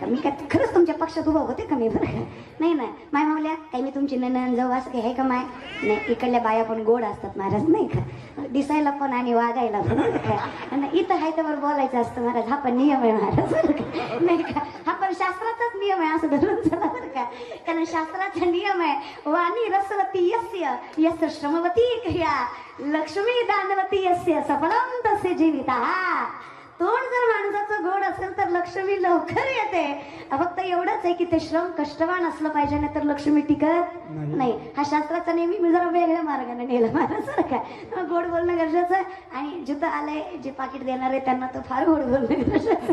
का मी काय खरंच तुमच्या पक्षात उभं होते का मी? बरं का नाही ना. माय मावल्या काही मी तुमची ननन जाऊ असं काही आहे का माय? नाही इकडल्या बाया पण गोड असतात महाराज नाही का? दिसायला पण आणि वागायला पण आणि इथं आहे तर बोलायचं असतं महाराज हा पण नियम आहे महाराज नाही का? हा पण शास्त्राचाच नियम आहे असं धरून चला बरं का? कारण शास्त्राचा नियम आहे वाणी रसवती यस्य यस्य श्रमवती क्रिया लक्ष्मी दानवती यस्य सफलम तसे जीविता। तोंड जर माणसाचं गोड असेल तर लक्ष्मी लवकर येते. फक्त एवढंच आहे की ते श्रम कष्टवान असलं पाहिजे नाही तर लक्ष्मी टिकत नाही. हा शास्त्राचा नेहमी मी जरा वेगळ्या मार्गाने नेला महाराज बरं काय गोड बोलणं गरजेचं आहे. आणि जिथं आलंय जे पाकिट देणार आहे त्यांना तर फार गोड बोलणं गरजेचं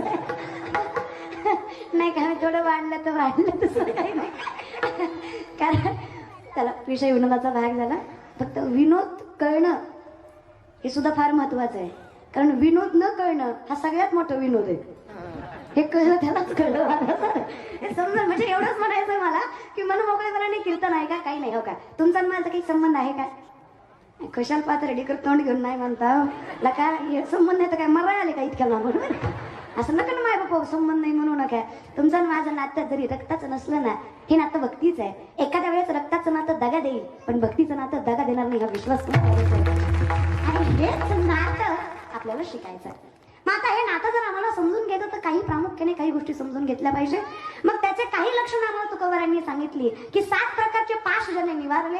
नाही का मी थोडं वाढलं तर वाढलं तसं काही नाही. कारण त्याला विषय विनोदाचा भाग झाला. फक्त विनोद कळणं हे सुद्धा फार महत्वाचं आहे. कारण विनोद न कळणं हा सगळ्यात मोठा विनोद आहे. हे कळलं त्यालाच कळलं. हे समजा म्हणजे एवढंच म्हणायचं मला की मन मोकळेपणाने कीर्तन आहे का? काही नाही हो का? तुमचा माझा काही संबंध आहे का? खुशाल पात्र रेडी कर तोंड घेऊन नाही म्हणता. ला का हे संबंध नाही तर काय मला आले का इतक्या लांबून असं नका ना माय बापा संबंध नाही म्हणू नका. तुमचं माझं नातं जरी रक्ताचं नसलं ना हे नातं भक्तीच आहे. एखाद्या वेळेस रक्ताचं नातं दगा देईल पण भक्तीचं नातं दगा देणार नाही हा विश्वास. पण आणि हेच नातं आपल्याला शिकायचं आहे मग आता हे नातं जर आम्हाला समजून घेतं तर काही प्रामुख्याने काही गोष्टी समजून घेतल्या पाहिजे. मग त्याचे काही लक्षणं आम्हाला तुकोबारांनी सांगितली की सात प्रकारचे पाच जणे निवारले.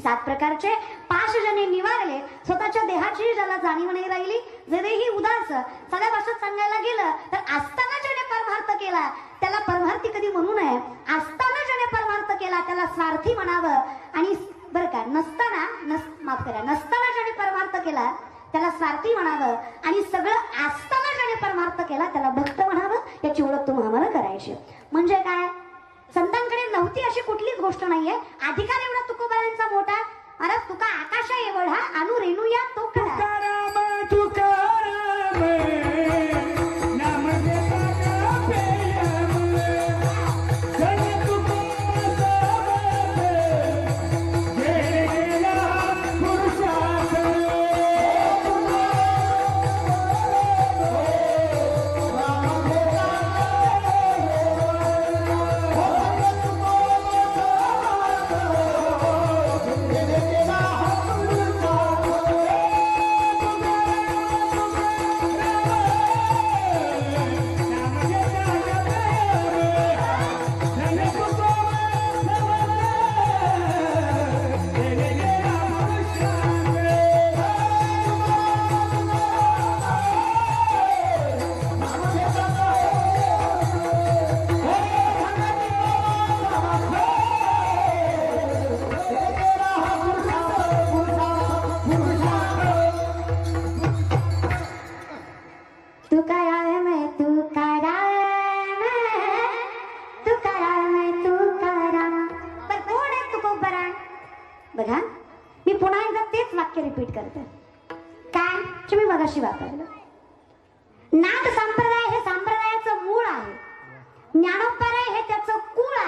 सात प्रकारचे पाच जणे निवारले स्वतःच्या देहाची ज्याला जाणीव नाही राहिली जरीही उदास सगळ्या भाषेत सांगायला गेलं तर असताना ज्याने परमार्थ केला त्याला परमार्थी कधी म्हणू नये. असताना ज्याने परमार्थ केला त्याला स्वार्थी म्हणावं. आणि बरं का नसताना नस माफ करा नसताना ज्याने परमार्थ केला त्याला स्वार्थी म्हणावं आणि सगळं असताना ज्याने परमार्थ केला त्याला भक्त म्हणावं याची ओळख तुम्ही आम्हाला करायची. म्हणजे काय? संतांकडे नव्हती अशी कुठलीच गोष्ट नाहीये. अधिकार एवढा तुकोबारांचा मोठा. अरे तुका आकाशा एवढा अनु रेणू या तो तुकाराम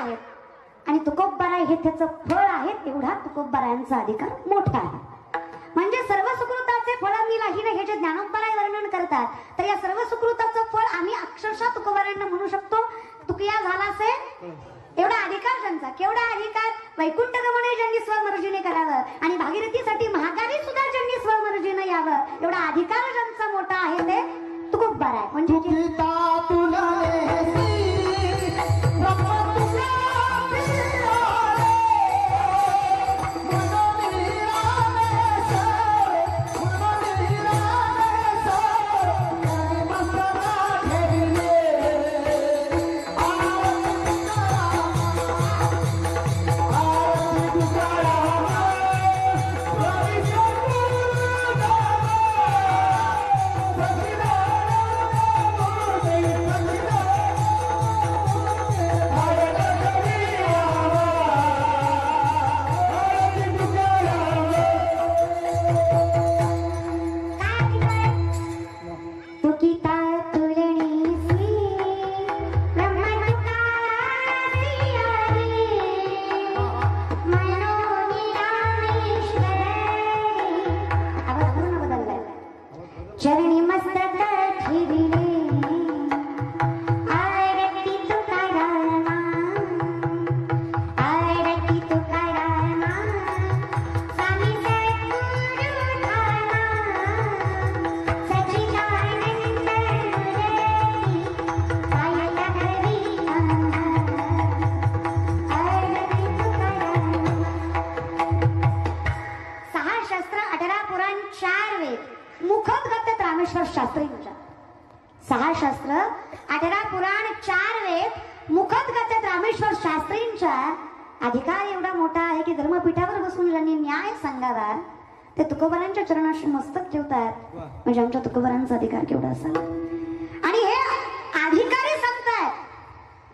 आहेत. आणि तुकोबराय हे त्याचं फळ आहे तेवढा तुकोबरायांचा अधिकार मोठा आहे. म्हणजे सर्व सुकृताचे फळ मी हे जे ज्ञानोपराय वर्णन करतात तर या सर्व सुकृताचं फळ आम्ही अक्षरशः तुकोबरायांना म्हणू शकतो तुकया झाला असेल एवढा अधिकार त्यांचा. केवढा अधिकार? वैकुंठ गमने ज्यांनी स्वमर्जीने करावं आणि भागीरथीसाठी महागारी सुद्धा ज्यांनी स्वमर्जीने यावं एवढा अधिकार ज्यांचा मोठा आहे ते तुकोबरा आहे म्हणजे जे- पिता चार वेद. मुखत गत रामेश्वर शास्त्रींच्या सहा शास्त्र अठरा पुराण चार वेद मुखत गत रामेश्वर शास्त्रींच्या. अधिकार एवढा मोठा आहे की धर्मपीठावर बसून ज्यांनी न्याय सांगावा ते तुकोबरांच्या चरणाशी मस्तक ठेवतात. म्हणजे आमच्या तुकोबरांचा अधिकार केवढा असावा आणि हे अधिकारी सांगतायत.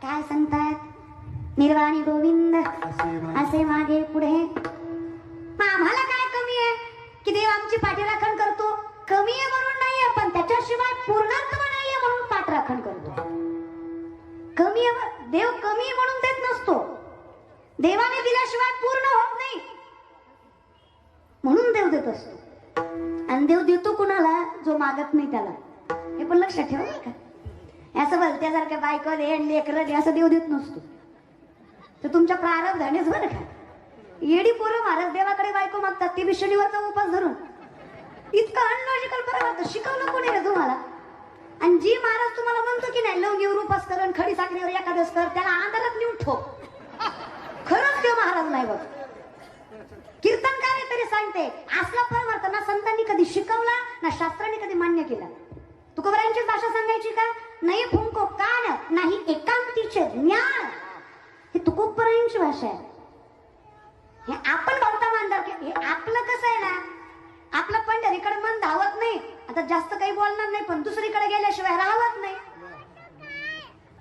काय सांगतायत? निर्वाणी गोविंद असे मागे. पुढे. आम्हाला आमची पाठीराखण करतो. कमी आहे म्हणून नाहीये पण त्याच्याशिवाय पूर्णत्व नाहीये म्हणून पाठराखण करतो. कमी आहे देव कमी म्हणून देत नसतो. देवाने दिल्याशिवाय पूर्ण होत नाही. म्हणून देव देत असतो. आणि देव देतो कुणाला? जो मागत नाही त्याला. हे पण लक्षात ठेवा नाही का? असं भलत्यासारख्या बायको दे लेकरं दे असं देव देत नसतो. तर तुमच्या प्रारब्धानेच बरं का? येडी पोरं महाराज देवाकडे बायको मागतात ती बी शनिवारचा उपास धरून. इतकं अनलॉजिकल बरं वाटतं. शिकवलं कोणी रे तुम्हाला? आणि जी महाराज तुम्हाला म्हणतो की नाही लवंगीवर उपास कर आणि खडी साखरेवर एखादं कर त्याला आंधारात नेऊन ठोक. खरंच देव महाराज नाही बघ. कीर्तनकार आहे तरी सांगते. असला परमार्थ ना संतांनी कधी शिकवला ना शास्त्रांनी कधी मान्य केला. तुकोबरांची भाषा सांगायची का? नाही फुंको कान नाही एकांतीचे ज्ञान. ही तुकोबरांची भाषा आहे. हे आपण भक्ता मानदार हे आपलं कसं आहे ना? आपलं पंढरीकडे मन धावत नाही. आता जास्त काही बोलणार नाही पण दुसरीकडे गेल्याशिवाय राहत नाही.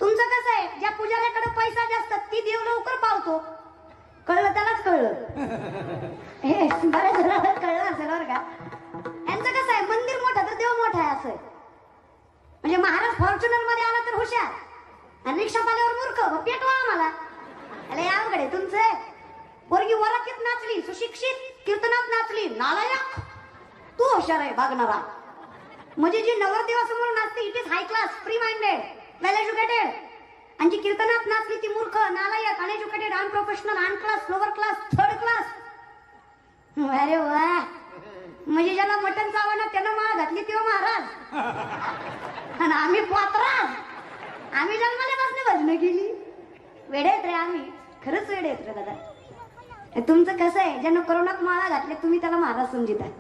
तुमचं कसं आहे? ज्या पुजाऱ्याकडे पैसा जास्त ती देव लवकर पावतो. कळलं त्यालाच कळलं. हे बऱ्याच जणांना कळलं असेल बरं का? यांचं कसं आहे? मंदिर मोठं तर देव मोठा आहे असं. म्हणजे महाराज फॉर्च्युनरमध्ये आला तर हुशार. आणि रिक्षा पाल्यावर मूर्ख पेटवा आम्हाला. अरे अवघड आहे तुमचं पोरगी वरातीत नाचली सुशिक्षित कीर्तनात नाचली नालायक. तू हुशार आहे भागणारा. म्हणजे जी नवरदेवासमोर नाचते it is high class free minded well educated आणि जी कीर्तनात नाचली ती मूर्ख नालायक uneducated unprofessional un class lower class third class अरे वा. म्हणजे ज्याला मटण चावणं त्यानं माळ घातली तेव्हा महाराज. आणि आम्ही पात्रा. आम्ही जन्माल्यापासून भजनं गेली वेडे रे आम्ही. खरंच वेडेत रे दादा. तुमचं कसं आहे? ज्यानं करोनात माळा घातल्या तुम्ही त्याला महाराज समजित आहे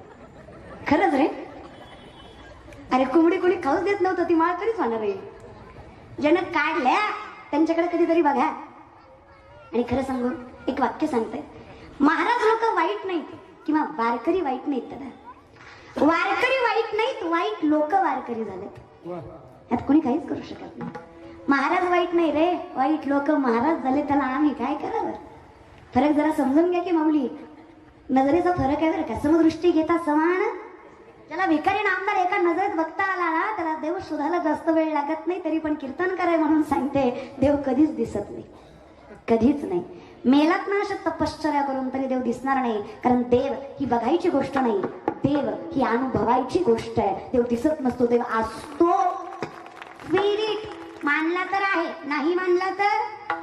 खरंच रे? अरे कोंबडी कोणी खाऊच देत नव्हतं ती माळ कधीच होणार आहे? ज्यानं काढल्या त्यांच्याकडे कधीतरी बघा. आणि खरं सांगू एक वाक्य सांगते. महाराज लोक वाईट नाहीत किंवा वारकरी वाईट नाहीत दादा. वारकरी वाईट नाहीत वाईट लोक वारकरी झालेत. यात कोणी काहीच करू शकत नाही. महाराज वाईट नाही रे वाईट लोक महाराज झाले त्याला आम्ही काय करावं? फरक जरा समजून घ्या की माऊली. नजरेचा फरक आहे बरं का? समदृष्टी घेता समान. ज्याला भिकारी नामदार एका नजरेत बघता आला ना त्याला देव शोधायला जास्त वेळ लागत नाही तरी पण कीर्तन कराय म्हणून सांगते देव कधीच दिसत नाही. कधीच नाही. मेलात ना अशा तपश्चर्या करून तरी देव दिसणार नाही कारण देव ही बघायची गोष्ट नाही. देव ही अनुभवायची गोष्ट आहे. देव दिसत नसतो देव असतो. स्पिरिट मानला तर आहे नाही मानला तर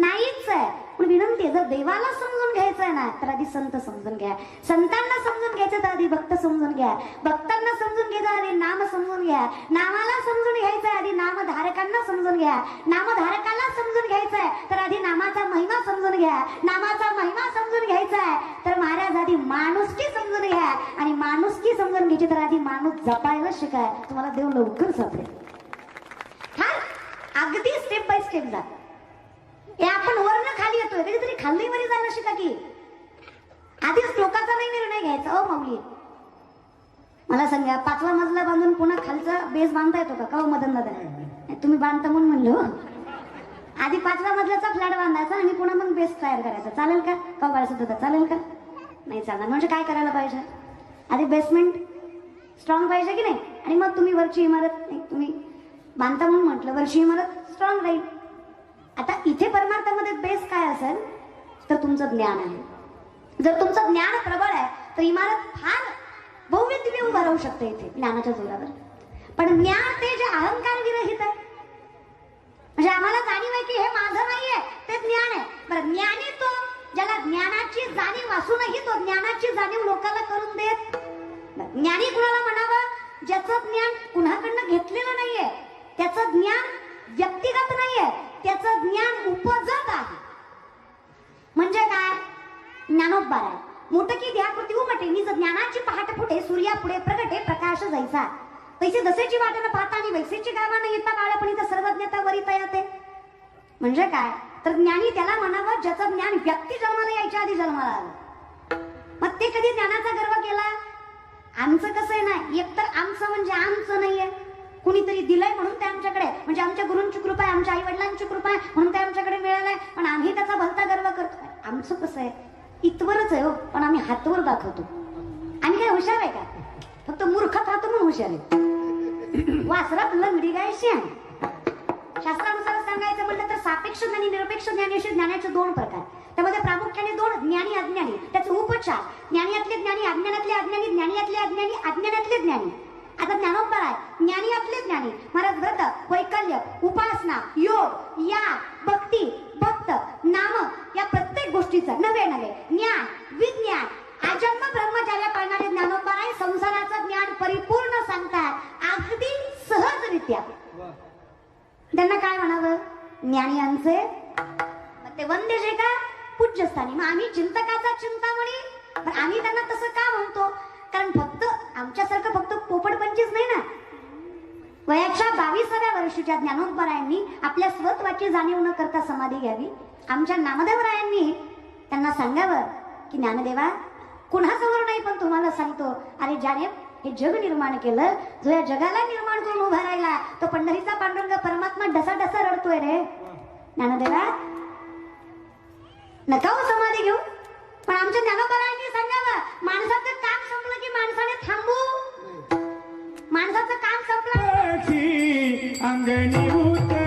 नाहीच आहे. पण विनंती आहे जर देवाला समजून घ्यायचं आहे ना तर आधी संत समजून घ्या. संतांना समजून घ्यायचं तर आधी भक्त समजून घ्या. भक्तांना समजून घ्यायचं आधी नाम समजून घ्या. नामाला समजून घ्यायचं आधी नामधारकांना समजून घ्या. नामधारकाला समजून घ्यायचं आहे तर आधी नामाचा महिमा समजून घ्या. नामाचा महिमा समजून घ्यायचा आहे तर महाराज आधी माणुसकी समजून घ्या. आणि माणुसकी समजून घ्यायची तर आधी माणूस जपायला शिकाय. तुम्हाला देव लवकर सापडेल हा अगदी स्टेप बाय स्टेप जा. हे आपण वरनं खाली येतोय. कधीतरी खाल्ली वरी जायला शिका की आधी श्लोकाचा नाही निर्णय घ्यायचा ओ माऊली. मला सांगा पाचवा मजला बांधून पुन्हा खालचा बेस बांधता येतो का? का हो मदन दादा? तुम्ही बांधता म्हणून म्हणलो हो. आधी पाचव्या मजल्याचा फ्लॅट बांधायचा आणि पुन्हा मग बेस तयार करायचा. चालेल का? का बाळाचं दादा चालेल का? नाही चालणार. म्हणजे काय करायला पाहिजे? आधी बेसमेंट स्ट्रॉंग पाहिजे की नाही? आणि मग तुम्ही वरची इमारत नाही तुम्ही बांधता म्हणून म्हटलं वरची इमारत स्ट्रॉंग राहील. आता इथे परमार्थामध्ये बेस काय असेल? तर तुमचं ज्ञान आहे. जर तुमचं ज्ञान प्रबळ आहे तर इमारत फार भव्य दिव्य उभा राहू शकते इथे ज्ञानाच्या जोरावर. पण ज्ञान ते जे अहंकार विरहित आहे. म्हणजे आम्हाला जाणीव आहे की हे माझं नाहीये ते ज्ञान आहे. बरं ज्ञानी तो ज्याला ज्ञानाची जाणीव असूनही तो ज्ञानाची जाणीव लोकांना करून देत. ज्ञानी कुणाला म्हणावं? ज्याचं ज्ञान कुणाकडनं घेतलेलं नाहीये त्याचं ज्ञान व्यक्तिगत नाहीये त्याचं ज्ञान उपजत आहे. म्हणजे काय? ज्ञानोबा आहे. मोठं की ध्या कृती उमटे निज ज्ञानाची पहाट फुटे सूर्या पुढे प्रगटे प्रकाश जायचा तैसे जसेची वाटेनं पाहता आणि वैसेची गावानं येता बाळपणीचं सर्वज्ञता वरी येते म्हणजे काय? तर ज्ञानी त्याला म्हणावं ज्याचं ज्ञान व्यक्ती जन्माला यायच्या आधी जन्माला आलं. मग ते कधी ज्ञानाचा गर्व केला? आमचं कसं आहे ना एकतर आमचं म्हणजे आमचं नाहीये. कुणीतरी दिलंय म्हणून ते आमच्याकडे म्हणजे आमच्या गुरूंची कृपा आहे आमच्या आई वडिलांची कृपा आहे म्हणून ते आमच्याकडे मिळालंय. पण आम्ही त्याचा भलता गर्व करतोय आमचं कसं आहे? इतवरच आहे हो. पण आम्ही हातवर दाखवतो. आम्ही काय हुशार आहे का? फक्त मूर्ख राहतो म्हणून हुशार आहे. वासरात लंगडी गायशी आहे. शास्त्रानुसार सांगायचं म्हटलं तर सापेक्ष ज्ञानी निरपेक्ष ज्ञानी असे ज्ञानाचे दोन प्रकार. त्यामध्ये प्रामुख्याने दोन ज्ञानी अज्ञानी. त्याचे उपचार. ज्ञानीतले ज्ञानी अज्ञानातले अज्ञानी ज्ञानीतले अज्ञानी अज्ञानातले ज्ञानी. आता ज्ञानोत्तर आहे आपले ज्ञानी महाराज व्रत वैकल्य उपासना योग या भक्ती भक्त नाम या प्रत्येक गोष्टीचं नवे नवे ज्ञान विज्ञान आजन्म ब्रह्मचार्य पाळणारे ज्ञानोत्तर आहे संसाराचं ज्ञान परिपूर्ण सांगतात अगदी सहजरित्या. त्यांना काय म्हणावं? ज्ञानियांचे मग ते वंद्य जे का पूज्यस्थानी. मग आम्ही चिंतकाचा चिंतामणी? पण आम्ही त्यांना तसं का म्हणतो? कारण फक्त आमच्यासारखं फक्त पोपट पंचीच नाही ना? वयाच्या बावीसाव्या वर्षीच्या ज्ञानोदरायांनी आपल्या स्वत्वाची जाणीव न करता समाधी घ्यावी. आमच्या नामदेवरायांनी त्यांना सांगावं की ज्ञानदेवा कुणासमोर नाही पण तुम्हाला सांगतो अरे ज्याने हे जग निर्माण केलं जो या जगाला निर्माण करून उभा राहिला तो पंढरीचा पांडुरंग परमात्मा डसा डसा रडतोय रे. ज्ञानदेवा नका हो समाधी घेऊ पण आमच्या ज्ञानोबरायांनी सांगावं माणसाचं काम संपलं की माणसाने थांबू? माणसाचं काम संपलं? अंगणी उतरती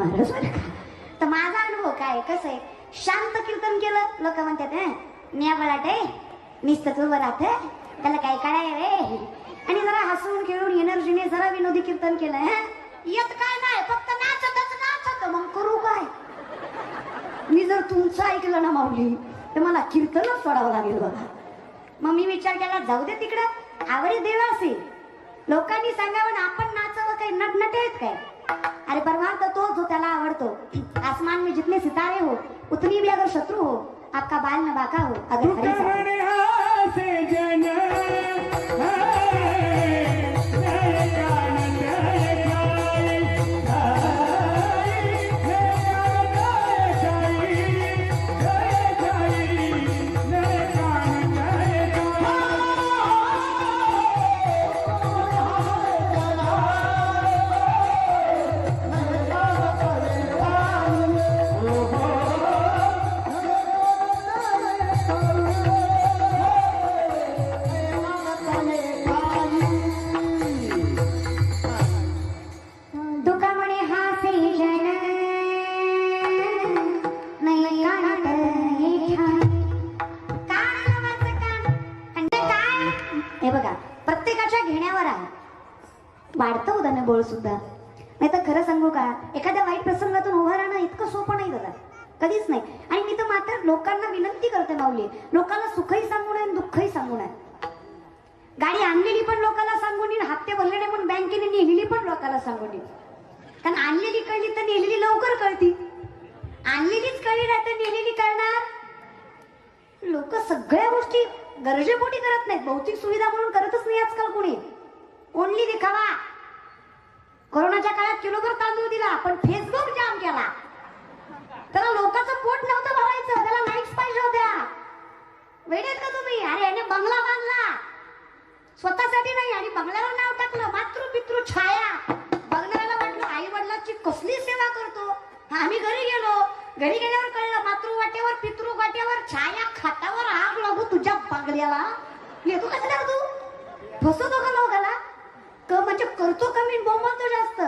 महाराज बरं का? तर माझा अनुभव काय कसं आहे? शांत कीर्तन केलं लोक म्हणतात मी बलाट बळाटे निस्तच उभं राहते त्याला काय काढाय रे? आणि जरा हसून खेळून एनर्जीने जरा विनोदी कीर्तन केलं येत काय नाही फक्त नाचतच नाचत मग करू काय? मी जर तुमचं ऐकलं ना माऊली तर मला कीर्तनच सोडावं लागेल बघा. मग मी विचार केला जाऊ दे तिकडं आवडी देवासी लोकांनी सांगावं ना आपण नाचावं काही नटनटे आहेत काय? अरे परमार्थ तो जो त्याला आवडतो. आसमान में जितने सितारे हो उतनी भी अगर शत्रु हो आपका बाल न बाका हो अगर हरी सा- जन लोक सगळ्या गोष्टी गरजेपोटी करत नाहीत. भौतिक सुविधा म्हणून करतच नाही आजकाल कोणी. ओनली दिखावा? कोरोनाच्या काळात किलोभर तांदूळ दिला पण फेसबुक जाम केला. त्याला लोकांचं पोट नव्हतं भरायचं त्याला लाईक्स पाहिजे होत्या. वेळेत का तुम्ही? अरे याने बंगला बांधला. स्वतःसाठी नाही आणि बंगल्यावर नाव टाकलं. मातृ पितृ छाया. बंगल्याला वाटलं आई वडिलांची कसली सेवा करतो. आम्ही घरी गेलो घरी गेल्यावर कळलं मातृ वाट्यावर पितृ वाट्यावर छाया खातावर आग लागू तुझ्या बंगल्याला येतो कसं तू? फसवतो का लोकाला? क म्हणजे करतो कमी बोंबलतो जास्त.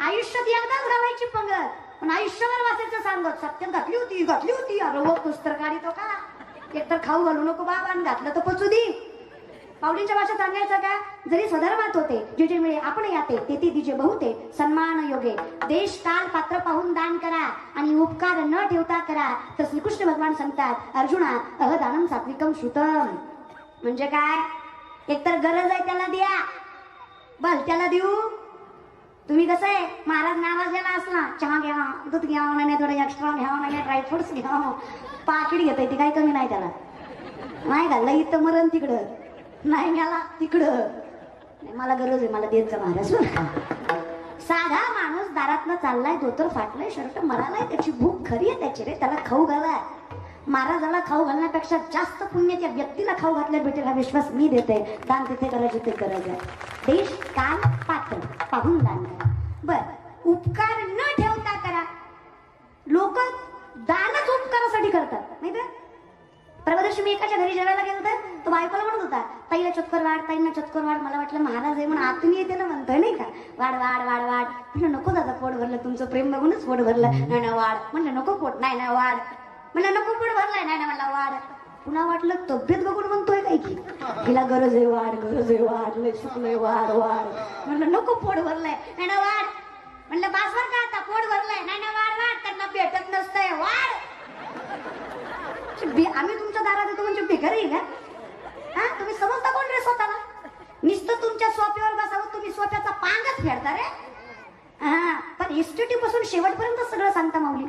आयुष्यात एकदाच घालायची पंगत. पण आयुष्यभर वाचायचं सांगत. सत्यात घातली होती घातली होती. अरे हो पुस्तक काढी तो का? एकतर खाऊ घालू नको बाबा आणि घातलं तर पचू दे. पावलींच्या भाषेत सांगायचं का? जरी स्वधर्मात होते जेजे मिळे आपण याते ते दिजे बहुते सन्मान योगे. देश काल पात्र पाहून दान करा आणि उपकार न ठेवता करा. तर श्रीकृष्ण भगवान सांगतात अर्जुना अहदानम सात्विकम श्रुतम. म्हणजे काय? एकतर गरज आहे त्याला द्या. बल त्याला देऊ. तुम्ही कसं? आहे महाराज नावाजलेला असला. चहा घ्या दूध घ्या नाही थोडं एक्स्ट्रा घ्या नाही ड्रायफ्रुट्स घ्या पाकिट घेता ती काही कमी नाही त्याला. नाही घाललं इथं मरण तिकडं. नाही घ्याला तिकडं. नाही, मला गरज आहे मला देत जा महाराज साधा माणूस दारातनं चाललाय धोतर फाटलाय शर्ट मरालाय त्याची भूक खरी आहे त्याची रे त्याला खाऊ घालाय. महाराजाला खाऊ घालण्यापेक्षा जास्त पुण्य त्या व्यक्तीला खाऊ घातल्या भेटेल हा विश्वास मी देते. दान तिथे करायचे ते करायचं आहे. देश काल पात्र पाहून दान करा. बर उपकार न ठेवता करा. लोक दानच उपकारासाठी करतात माहिती परवा दिवशी मी एकाच्या घरी जेवायला गेलो तर तो बायकोला म्हणत होता ताईला चक्कर वाढ ताईंना चक्कर वाढ मला वाटलं महाराज आहे म्हणून आतून येते ना म्हणतोय नाही का? वाढ वाढ वाढ वाढ. म्हणलं नको दादा पोट भरलं तुमचं प्रेम बघूनच पोट भरलं. नाही ना वाढ. म्हणलं नको पोट नाही नाही वाढ. म्हणलं नको पोट भरलाय नाही ना मला वाढ. पुन्हा वाटलं तब्येत बघून म्हणतोय काय की तिला गरज आहे वाढ गरज आहे वाढ लय सुकलंय वाढ वाढ. म्हणलं नको पोट भरलंय. नाही ना वाढ. म्हणलं बासवर का आता पोट भरलंय. नाही ना वाढ वाढ त्यांना भेटत नसतंय वाढ. आम्ही तुमच्या दारात येतो म्हणजे भिकारी येईल का हा? तुम्ही समजता कोण रे स्वतःला? नुसतं तुमच्या सोप्यावर बसावं तुम्ही सोप्याचा पांगच फेडता रे. हा पण इन्स्टिट्यूटपासून शेवटपर्यंत सगळं सांगता माऊली.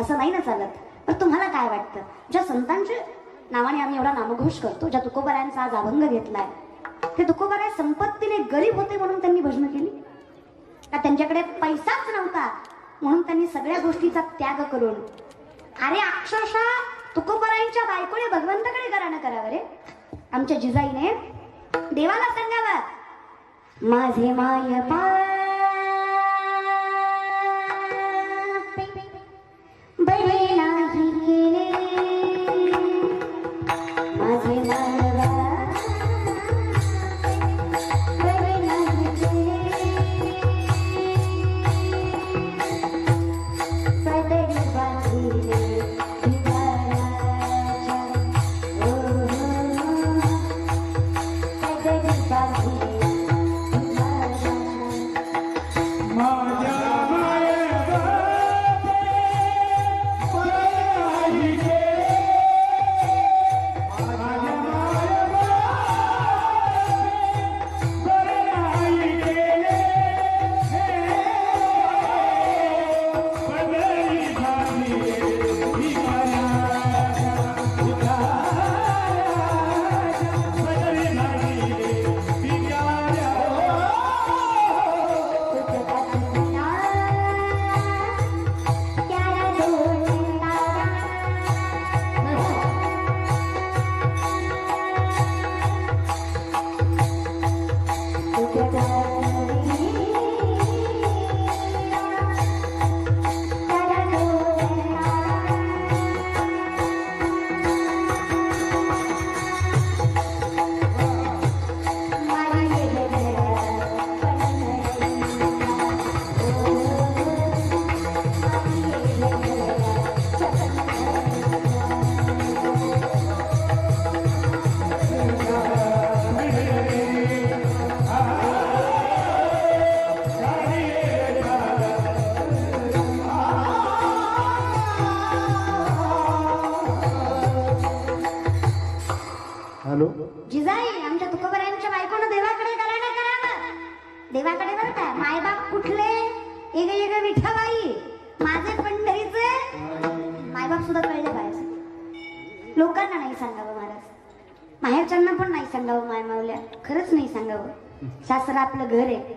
असं नाही ना चालत. पण तुम्हाला काय वाटतं? ज्या संतांच्या नावाने आम्ही एवढा नामघोष करतो ज्या तुकोबरायांचा आज अभंग घेतलाय ते तुकोबराय संपत्तीने गरीब होते म्हणून त्यांनी भजन केली? का त्यांच्याकडे पैसाच नव्हता म्हणून त्यांनी सगळ्या गोष्टीचा त्याग करून अरे अक्षरशः तुकोबराईंच्या बायकोने भगवंताकडे घराणं करावं रे. आमच्या जिजाईने देवाला सांगावं माझे माय पाय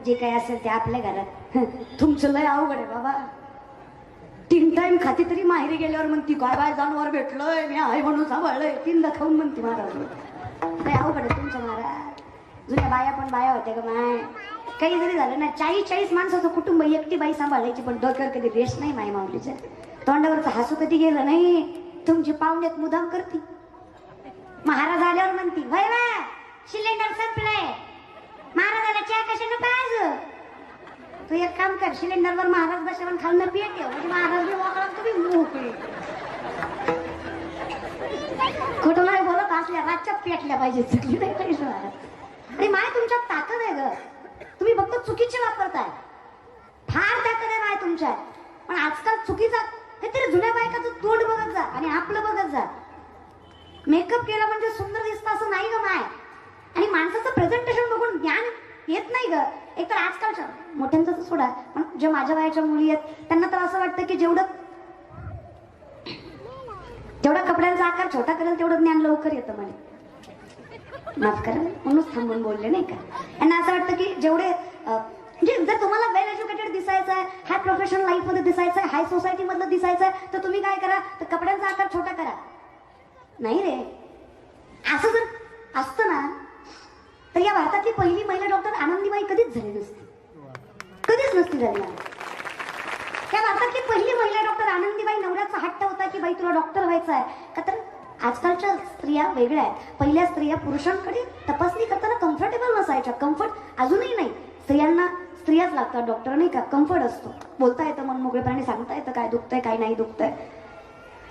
जे काही असेल ते आपल्या घरात. तुमचं लय अवघड आहे बाबा. तीन टाइम खाते तरी माहेरी गेल्यावर म्हणती काय बाय जानवर भेटलोय मी आहे म्हणून सांभाळलंय. तीनदा खाऊन म्हणते महाराज. लय अवघड आहे तुमचं महाराज. जुन्या बाया पण बाया होत्या का माय. काही जरी झालं ना चाळीस चाळीस माणसाचं कुटुंब एकटी बाई सांभाळायची पण डोक्यावर कधी रेस्ट नाही माय माऊलीच्या तोंडावरचं हसू कधी गेलं नाही. तुमची पाहुण्यात मुदाम करती महाराज आल्यावर म्हणती वय सिलेंडर संपलाय. महाराजाला चहा कशानं पाहिजे तू एक काम कर सिलेंडरवर महाराज बसवून खालनं पेट ठेव. म्हणजे महाराज बी वाकडा तुम्ही मोकळे. खोटं नाही बोलत असल्या रातच्या पेटल्या पाहिजे चुकली नाही पाहिजे महाराज? आणि माय तुमच्यात ताकद आहे ग. तुम्ही फक्त चुकीचे वापरताय. फार ताकद आहे माय तुमच्या. पण आजकाल चुकीचा काहीतरी जुन्या बायकाचं तोंड बघत जा आणि आपलं बघत जा. मेकअप केला म्हणजे सुंदर दिसतं असं नाही ग माय. आणि माणसाचं प्रेझेंटेशन बघून ज्ञान येत नाही ग. एक तर आजकालच्या मोठ्यांचं तर सोडा पण जे माझ्या वयाच्या मुली आहेत त्यांना तर असं वाटतं की जेवढं जेवढा कपड्यांचा आकार छोटा करेल तेवढं ज्ञान लवकर येतं म्हणे. माफ करा म्हणूनच थांबून बोलले नाही का? यांना असं वाटतं की जेवढे म्हणजे जर तुम्हाला वेल एज्युकेटेड दिसायचं आहे हाय प्रोफेशनल लाईफमध्ये दिसायचं आहे हाय सोसायटी मधलं दिसायचं आहे तर तुम्ही काय करा? तर कपड्यांचा आकार छोटा करा. नाही रे. असं जर असतं ना तर या भारतातली पहिली महिला डॉक्टर आनंदीबाई कधीच झाली नसती. कधीच नसती झाली या भारतातली पहिली महिला डॉक्टर आनंदीबाई नवऱ्याचा हट्ट होता की बाई तुला डॉक्टर व्हायचं आहे. का तर आजकालच्या स्त्रिया वेगळ्या आहेत. पहिल्या स्त्रिया पुरुषांकडे तपासणी करताना कम्फर्टेबल नसायच्या. कम्फर्ट अजूनही नाही. स्त्रियांना स्त्रियाच लागतात डॉक्टर नाही का? कम्फर्ट असतो. बोलता येतं मन मोकळेपणाने सांगता येतं काय दुखतंय काय नाही दुखतंय.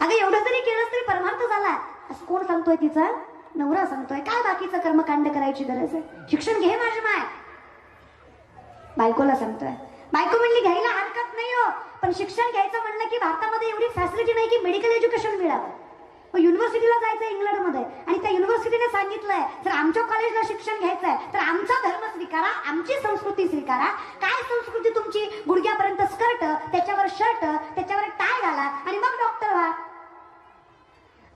अगं एवढं जरी केलं तरी परमार्थ झाला. असं कोण सांगतोय तिचा? नवरा सांगतोय काय बाकीचं कर्मकांड करायची गरज आहे? शिक्षण घे माझी माय. बायकोला सांगतोय बायको म्हणली घ्यायला हरकत नाही हो पण शिक्षण घ्यायचं म्हणलं की भारतामध्ये एवढी फॅसिलिटी नाही की मेडिकल एज्युकेशन मिळावं. मग युनिव्हर्सिटीला जायचं इंग्लंडमध्ये आणि त्या युनिव्हर्सिटीने सांगितलंय जर आमच्या कॉलेजला शिक्षण घ्यायचं आहे तर आमचा धर्म स्वीकारा आमची संस्कृती स्वीकारा. काय संस्कृती तुमची? गुडघ्यापर्यंत स्कर्ट त्याच्यावर शर्ट त्याच्यावर टाय घाला आणि मग डॉक्टर व्हा.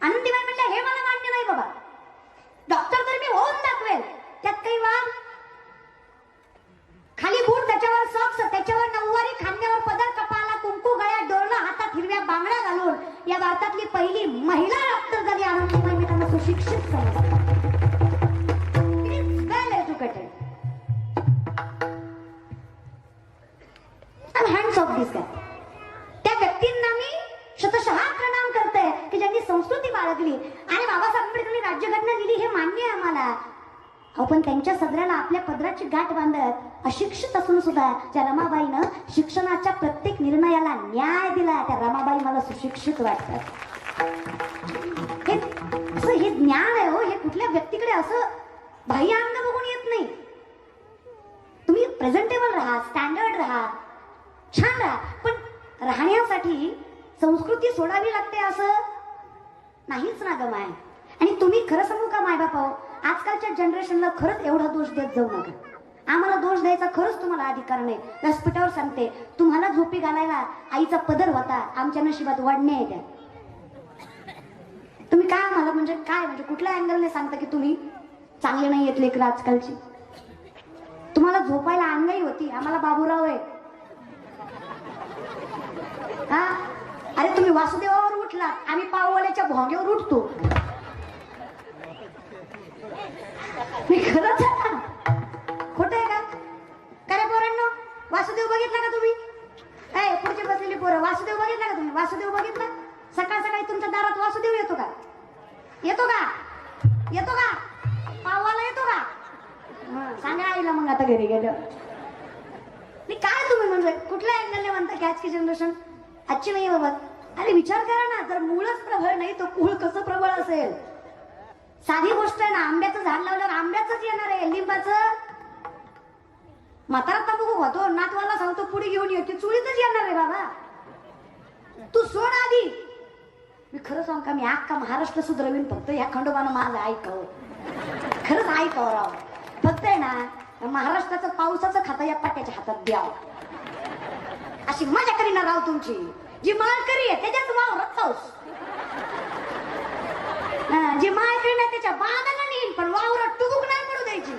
आनंदीबाई म्हणल्या हे मला मान्य नाही बाबा. डॉक्टर तर मी होऊन दाखवेल. त्यात काही वा खाली बूट त्याच्यावर सॉक्स त्याच्यावर नऊवारी खांद्यावर पदर कपाला कुंकू गळ्यात डोळणं हातात हिरव्या बांगड्या घालून या भारतातली पहिली महिला डॉक्टर झाली आनंदीबाई मी त्यांना सुशिक्षित समजते हँड्स ऑफ दिस त्या व्यक्तींना मी शतशः प्रणाम करते की ज्यांनी संस्कृती बाळगली. आणि बाबासाहेब आंबेडकरांनी राज्यघटना दिली हे मान्य आहे आम्हाला. अहो पण त्यांच्या सदऱ्याला आपल्या पदराची गाठ बांधत अशिक्षित असून सुद्धा त्या रमाबाईनं शिक्षणाच्या प्रत्येक निर्णयाला न्याय दिला त्या रमाबाई मला सुशिक्षित वाटतात. हे असं हे ज्ञान आहे हो. हे कुठल्या व्यक्तीकडे असं बाह्य अंग बघून येत नाही. तुम्ही प्रेझेंटेबल राहा स्टँडर्ड राहा. छान राहा. पण राहण्यासाठी संस्कृती सोडावी लागते असं? नाहीच ना ग माय. आणि तुम्ही खरं सांगू का माय बापा आजकालच्या जनरेशनला खरंच एवढा दोष देत जाऊ नका. आम्हाला दोष द्यायचा खरंच तुम्हाला अधिकार नाही. व्यासपीठावर सांगते तुम्हाला झोपी घालायला आईचा पदर होता आमच्या नशिबात वाढणे आहे त्या. तुम्ही काय आम्हाला म्हणजे काय म्हणजे कुठल्या अँगलने सांगता की तुम्ही चांगले नाही येत लेकर आजकालची? तुम्हाला झोपायला अंगाई होती आम्हाला बाबूराव आहे. हा? अरे तुम्ही वासुदेवावर उठला आम्ही पाववाल्याच्या भोंग्यावर उठतो. मी खरंच खोट खोटं आहे का? काय रे पोरांनो? वासुदेव बघितला का तुम्ही? काय पुढचे बसलेली पोरं वासुदेव बघितला का तुम्ही? वासुदेव बघितला? सकाळ सकाळी तुमच्या दारात वासुदेव येतो का? येतो का? येतो का? पाववाला येतो का? सांगा आईला मग आता घरी गेलं काय तुम्ही म्हणजे कुठल्या अँगलने म्हणता की आजची जनरेशन आजची नाही बाबा. अरे विचार करा ना जर मूळच प्रबळ नाही तर कुळ कसं प्रबळ असेल? साधी गोष्ट आहे ना आंब्याचं झाड लावल्यावर आंब्याच येणार आहे लिंबाचं. म्हातारा तंबाखू होतो नातवाला सांगतो पुढे घेऊन येते चुळीतच येणार आहे बाबा. तू सोड आधी. मी खरं सांग का मी अख्खा महाराष्ट्र सुधरवीन फक्त या खंडोबानं माझं ऐकाव. खरंच ऐकावं राव. फक्त आहे ना महाराष्ट्राचं पावसाचं खातं या पाट्याच्या हातात द्यावं. अशी मजा करीना राव तुमची. जी माळकरी आहे त्याच्यात वावरत पाऊस हा, जी माळकरी ना त्याच्या बागाला नेईन पण वावरात टुकूक नाही पडू द्यायची.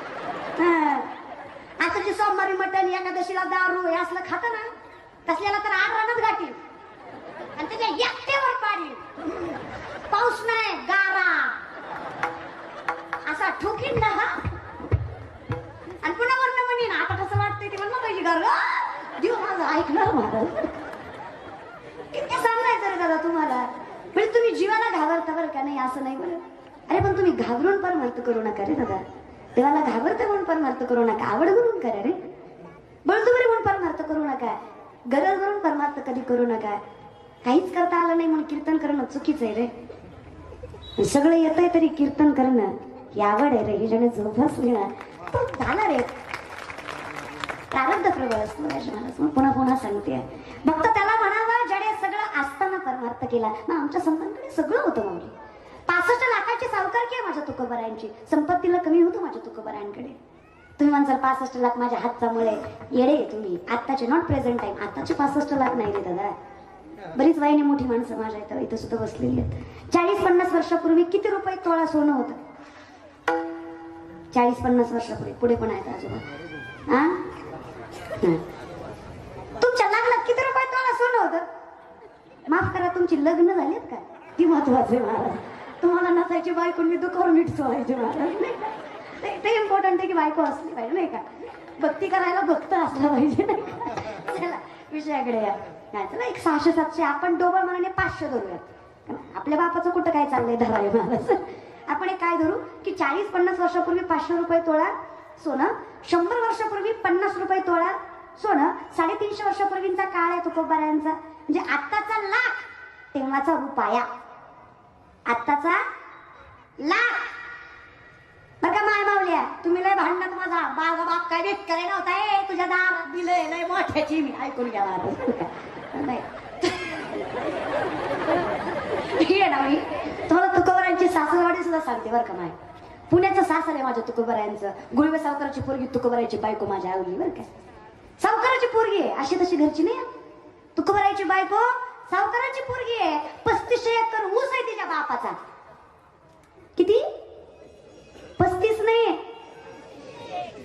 आताची आता जी सोमवारी मटण एकादशीला दारू हे असलं खात ना तसल्याला तर आठ गाठी आणि त्याच्या एकट्यावर पाडी पाऊस नाही गारा. असा ठोकीन ना हा. आणि पुन्हा वर्ण म्हणीन आता कसं वाटतंय ते म्हणलं पाहिजे गार देव माझं ऐकणार महाराज किती सांगायचं रे दादा तुम्हाला. म्हणजे तुम्ही जीवाला घाबरता बरं का? नाही असं नाही बरं. अरे पण तुम्ही घाबरून परमार्थ करू नका रे दादा. देवाला घाबरता म्हणून परमार्थ करू नका. आवड म्हणून करा रे. बळजुबरी म्हणून परमार्थ करू नका. गरज म्हणून परमार्थ कधी करू नका. काहीच करता आलं नाही म्हणून कीर्तन करणं चुकीचं आहे रे. सगळं येतंय तरी कीर्तन करणं ही आवड आहे रे. ही जण जोपास ना झाला रे. प्रारब्ध प्रबळ असतो महाराज मग पुन्हा पुन्हा सांगते. फक्त त्याला म्हणावा जडे सगळं असताना परमार्थ केला. मग आमच्या संतांकडे सगळं होतं माऊली. पासष्ट लाखाची सावकारकी आहे माझ्या तुकोबरांची संपत्तीला कमी होतो माझ्या तुकोबरांकडे. तुम्ही म्हणसाल पासष्ट लाख माझ्या हातचा मुळे. येडे तुम्ही. आत्ताचे नॉट प्रेझेंट टाइम आत्ताचे पासष्ट लाख नाही रे दादा बरीच वयाने मोठी माणसं माझ्या इथं इथं सुद्धा बसलेली आहेत. चाळीस पन्नास वर्षापूर्वी किती रुपये तोळा सोनं होतं? चाळीस पन्नास वर्षापूर्वी. पुढे पण आहेत आजोबा हा तुमच्या लग्नात किती रुपये तुम्हाला सोनं होतं? माफ करा तुमची लग्न झालीत का? ती महत्त्वाचे महाराज. तुम्हाला नसायची बायको मी दुखावर मीठ सोडायची महाराज. नाही ते- इम्पॉर्टंट आहे की बायको असली पाहिजे नाही का? भक्ती करायला भक्त असला पाहिजे नाही का? चला विषयाकडे या. चला एक सहाशे सातशे आपण डोबळ मनाने पाचशे धरूयात. आपल्या बापाचं कुठं काय चाललंय धराय महाराज? आपण एक काय धरू की चाळीस पन्नास वर्षापूर्वी पाचशे रुपये तोळा सोनं शंभर वर्षापूर्वी पन्नास रुपये तोळा सोनं साडेतीनशे वर्षापूर्वींचा काळ आहे तुकोबाऱ्यांचा म्हणजे आत्ताचा लाख तेव्हाचा रुपया. आत्ताचा लाख. बरं का माय मावल्या तुम्ही लय भांडणात माझा बाग बाप काय देत करे नव्हता ए तुझ्या दार दिलंय लय मोठ्याची मी. ऐकून घ्या नाही. आहे ना मी तुम्हाला तुकोबरांची सासरवाडी सुद्धा सांगते बरं का माय. पुण्याचं सासर आहे माझ्या तुकोबरायांचं गुळवे सावकाराची पोरगी तुकोबरायची बायको माझ्या आवली बरं का सावकाराची पोरगी आहे. अशी तशी घरची नाही तुकबरायची बायको सावकाराची पोरगी आहे. पस्तीसशे एकर ऊस आहे तिच्या बापाचा. किती? पस्तीस नाही.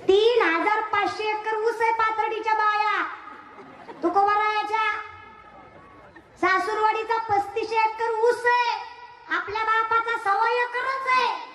तीन हजार पाचशे एकर ऊस आहे पाथर्डीच्या बाया. तुकोबरायाच्या. सासूरवाडीचा पस्तीस एकर ऊस आहे. आपल्या बापाचा सवय एकरच आहे.